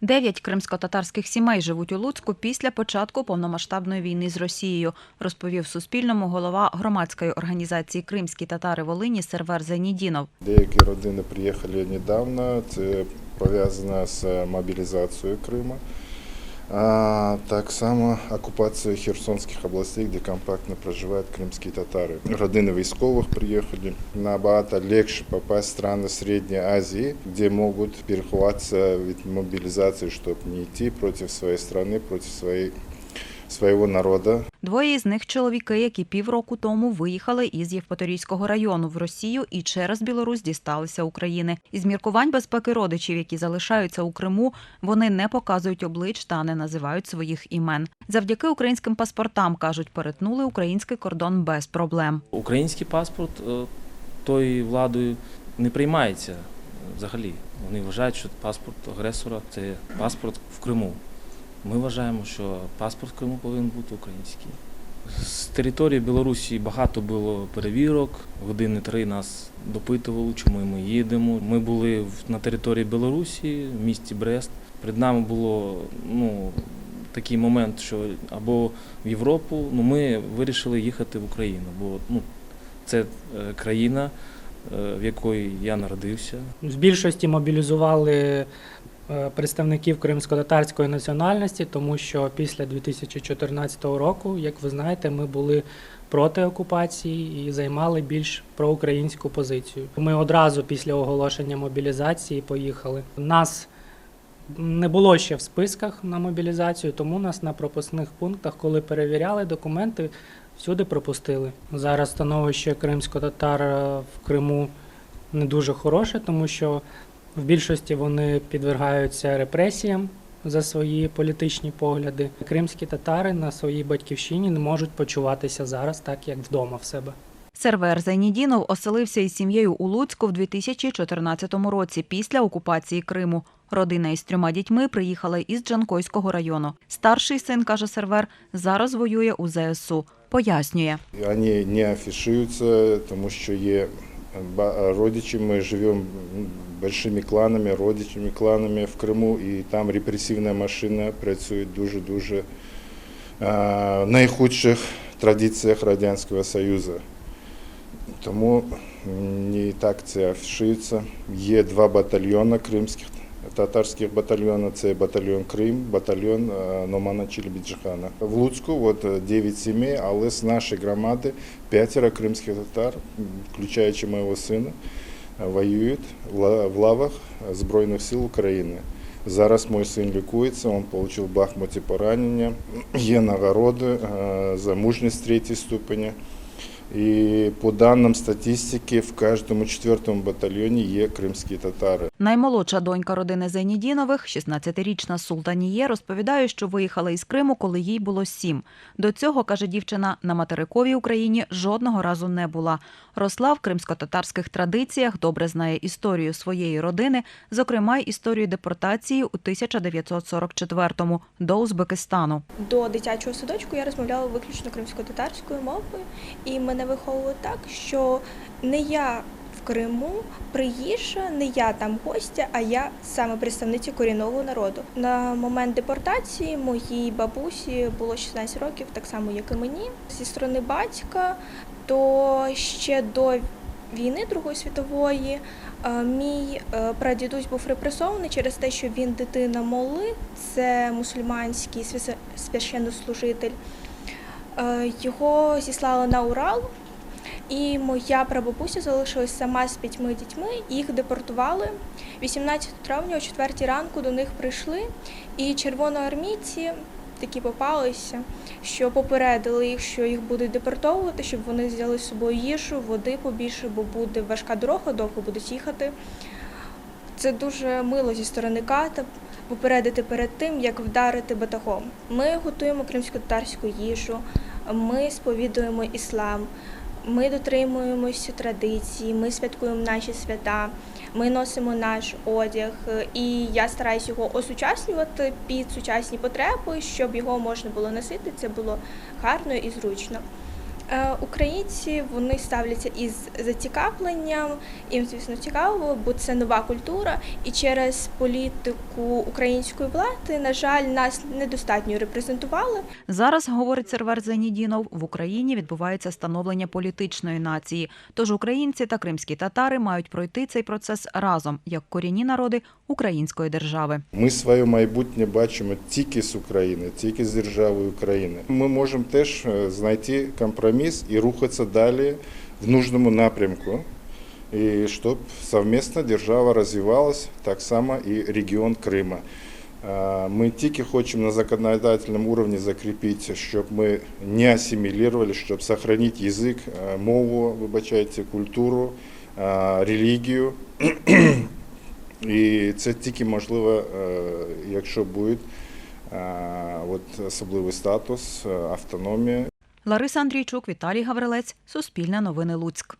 Дев'ять кримсько-татарських сімей живуть у Луцьку після початку повномасштабної війни з Росією, розповів Суспільному голова громадської організації Кримські татари Волині Сервер Зенідінов. Деякі родини приїхали недавно. Це пов'язано з мобілізацією Криму. А так само окупацію Херсонських областей, де компактно проживають кримські татари. Родини військових приїхали. Набагато легше попасть в страны Средней Азии, где могут переховатися від мобілізації, щоб не йти проти своєї країни, проти своєї, свого народу. Двоє із них чоловіки, які півроку тому виїхали із Євпаторійського району в Росію і через Білорусь дісталися України. Із міркувань безпеки родичів, які залишаються у Криму, вони не показують облич та не називають своїх імен. Завдяки українським паспортам кажуть, перетнули український кордон без проблем. Український паспорт е, тою владою не приймається взагалі. Вони вважають, що паспорт агресора це паспорт в Криму. Ми вважаємо, що паспорт Криму повинен бути український. З території Білорусі багато було перевірок. Години три нас допитували, чому ми їдемо. Ми були на території Білорусі, в місті Брест. Перед нами було ну, такий момент, що або в Європу, ну ми вирішили їхати в Україну, бо ну, це е, країна, е, в якої я народився. В більшості мобілізували представників кримсько-татарської національності, тому що після 2014 року, як ви знаєте, ми були проти окупації і займали більш проукраїнську позицію. Ми одразу після оголошення мобілізації поїхали. Нас не було ще в списках на мобілізацію, тому нас на пропускних пунктах, коли перевіряли документи, всюди пропустили. Зараз становище кримсько-татар е, в Криму не дуже хороше, тому що в більшості вони підвергаються репресіям за свої політичні погляди. Кримські татари на своїй батьківщині не можуть почуватися зараз так, як вдома в себе. Сервер Зайнідінов оселився із сім'єю у Луцьку в 2014 році після окупації Криму. Родина із трьома дітьми приїхала із Джанкойського району. Старший син, каже Сервер, зараз воює у ЗСУ. Пояснює. Вони не афішуються, тому що є ба- родичі. Ми живемо великими кланами, родичами кланами в Криму, і там репресивна машина працює дуже-дуже е, в найхудших традиціях Радянського Союзу. Тому не так це афішується. Є два батальйони кримських татарських батальйонів. Це батальйон Крим, батальйон е, Номана Челебіджихана. В Луцьку от 9 сімей, але з нашої громади п'ятеро кримських татар, включаючи моєго сина, воюють в ла- в лавах Збройних сил України. Зараз мій син лікується, він отримав в Бахмуті поранення, є нагороди е, за мужність третій ступені. І по даним статистики, в кожному четвертому батальйоні є кримські татари. Наймолодша донька родини Зайнідінових, 16-річна Султаніє, розповідає, що виїхала із Криму, коли їй було сім. До цього, каже дівчина, на материковій Україні жодного разу не була. Росла в кримсько-татарських традиціях, добре знає історію своєї родини, зокрема й історію депортації у 1944-му до Узбекистану. До дитячого садочку я розмовляла виключно кримсько-татарською мовою, і мене виховували так, що не я в Криму приїжджа, не я там гостя, а я саме представниця корінного народу. На момент депортації моїй бабусі було 16 років, так само як і мені. Зі сторони батька, то ще до війни Другої світової е, мій е, прадідусь був репресований через те, що він дитина моли, це мусульманський священнослужитель. Е, Його зіслали на Урал, і моя прабабуся залишилась сама з п'ятьми дітьми. Їх депортували. 18 травня о 4 ранку до них прийшли, і червоноармійці такі попалися, що попередили їх, що їх будуть депортовувати, щоб вони взяли з собою їжу, води побільше, бо буде важка дорога, довго будуть їхати. Це дуже мило зі сторони ката попередити перед тим, як вдарити батагом. Ми готуємо кримсько-татарську їжу, ми сповідуємо іслам, ми дотримуємося традицій, ми святкуємо наші свята, ми носимо наш одяг, і я стараюся його осучаснювати під сучасні потреби, щоб його можна було носити. Це було гарно і зручно. Е, Українці вони ставляться із зацікавленням. Їм, звісно, цікаво, бо це нова культура, і через політику української влади, на жаль, нас недостатньо репрезентували. Зараз, говорить сервер Зенідінов, в Україні відбувається становлення політичної нації. Тож українці та кримські татари мають пройти цей процес разом, як корінні народи української держави. Ми своє майбутнє бачимо тільки з України, тільки з державою України. Ми можемо теж е, знайти компроміс і рухатися далі в нужному напрямку. І щоб совместно держава розвивалась, так само і регіон Крима. Е, Ми тільки хочемо на законодательному уровне закріпити, щоб ми не асимілювали, щоб сохранити язик, е, мову, вибачайте, культуру, е, релігію. І це тільки можливо, е, якщо буде е, от особливий статус, е, автономія. Лариса Андрійчук, Віталій Гаврилець, Суспільне новини Луцьк.